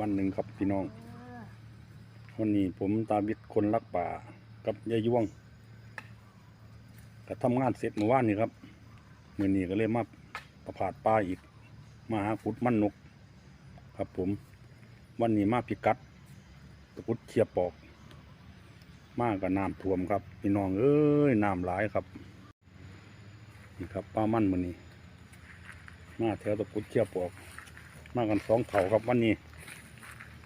วันหนึ่งครับพี่น้องวันนี้ผมตาบิดคนรักป่ากับยายยวงก็ทำงานเสร็จเมื่อวานนี้ครับเมื่อนี้ก็เลยมาประพาดป่าอีก มาหาขุดมันนก ครับผม วันนี้มาพิกัดตะพุดเชียบปอก มากับน้ำท่วมครับ พี่น้องเอ้ยน้ำหลายครับนี่ครับป้ามันมื่อนี้มาแถวตะพุดเชียบปอก มากันสองเถาครับวันนี้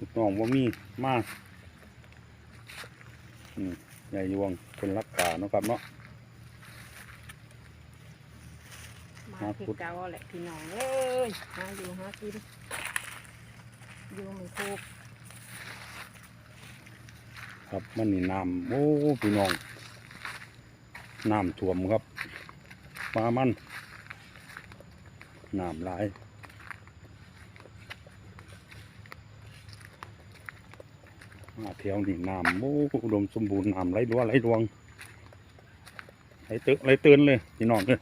ลูกน้องว่ามีมาอืมยายยวงคนรักป่าเนาะครับเนาะมาหาที่ขุดเก่าแหละพี่น้องเอ้ยหาอยู่หากินอยู่ไม่ถูกครับมันนี่น้ำโอ้พี่น้องน้ำท่วมครับปลามันน้ำหลาย มาแถวนี่น้ำโอ้อุดมสมบูรณ์น้ำไหลรัวไหลรวงไหลเตือไหลเตือนเลยพี่น้องเลย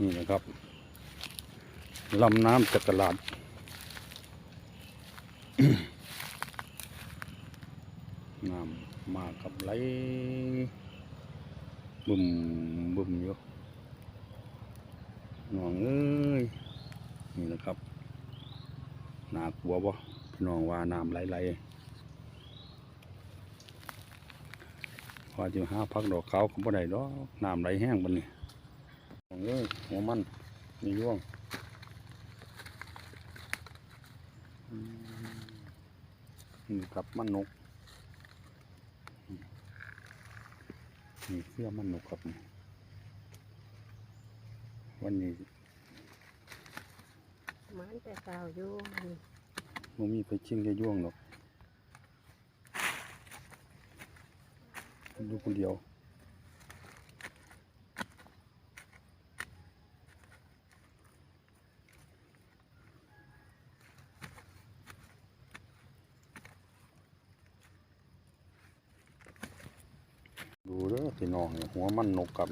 นี่นะครับลำน้ำจักรลาดน้ำมากับไหลบึมบึมอยู่น้องเอ้ยนี่นะครับ น่ากลัวบ่พี่น้องว่าน้ำไหลไหลพอจะหาพักดอกเขาก็บ่ได้ดอกน้ำไหลแห้งบัดนี้น้องเอ้ยหัวมันนี่ย่วงมนี่กับมันนกนี่เสื้อมันนกครับ วันนี้ มันแต่เก่าอยู่มันมีไปชิงจะย่วงหรอกดูคนเดียวดูเด้อพี่น้องหัวมันนกครับ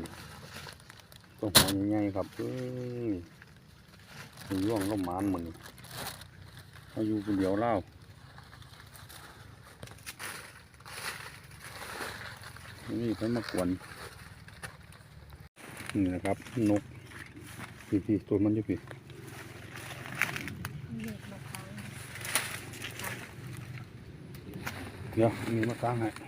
ตัวหัวใหญ่ๆครับเอ้ย ย่วงก็หมานมันมาอยู่คนเดียวเล่านี่เขามากวนนี่นะครับ นกพี่พี่ตัวมันอยู่พี่เด็กมาทางเดี๋ยวมีมาตั้งให้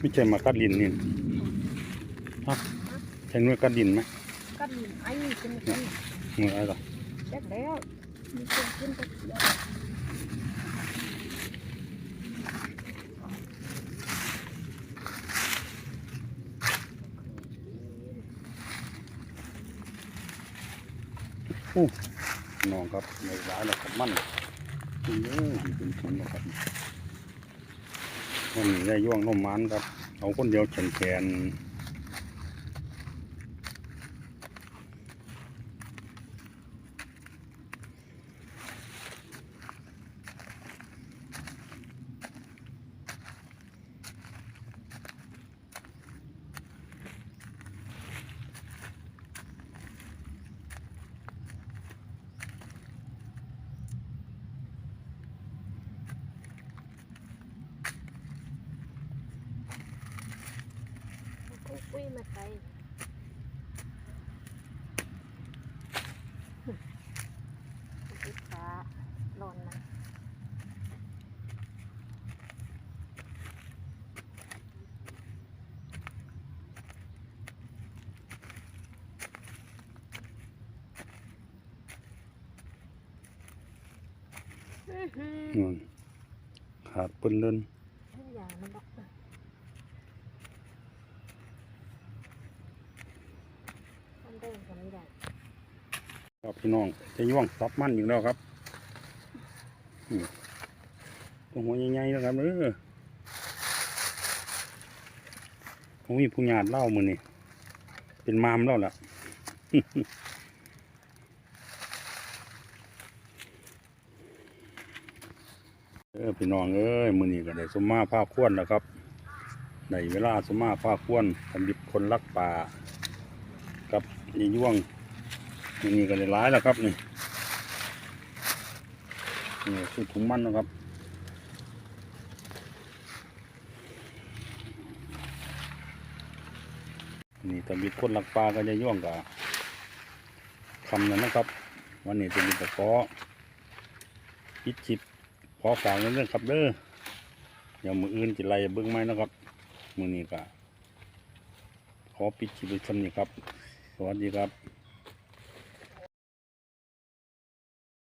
ไม่ใช่มากัดลินนี่ฮะใช่หน่วยกัดลินไหมก็ดินไอ้นี่เป็นกินหน่วยอะไรหรอแจ็คแล้วมีคนกินก็เดียวน้องครับในร้ายแล้วครับมันนี่เอ้ยเป็นคนนะครับ มันนี่ได้ย่วงน้มมันครับ เอาคนเดียวแขนแขน คุยคุยมาไกลติดขาหล่นนะอื้อหือนั่นขาดเปิ้นเล่น ทุกอย่างมันบอกมัน เดินกันไม่ได้ครับพี่น้องจะย่วงซับมันอีกแล้วครับตัวหัวใหญ่ๆนะครับเออผมมีผู้ญาติเล่ามือนี่เป็นมามเล่าล่ะเออพี่น้องเอ้ยมือนี้ก็ได้สมมาภาคควรแล้วครับในเวลาสมมาภาคควรทำบิดคนรักป่า กับยี่ย่วงนี้ก็ได้ร้ายแล้วครับนี่นี่คือถุงมันนะครับนี่ตำบิดคนรักปลาก็จะย่วงกับคำนั้นนะครับ วันนี้ตำบิดตะขอปิดชิปขอฝากเรื่องครับเด้อเดี๋ยวมืออื่นจิไล่เบิ้งไหมนะครับ มือนี้ก็ขอปิดชิปไปซ้ำนี่ครับ สวัสดีครับ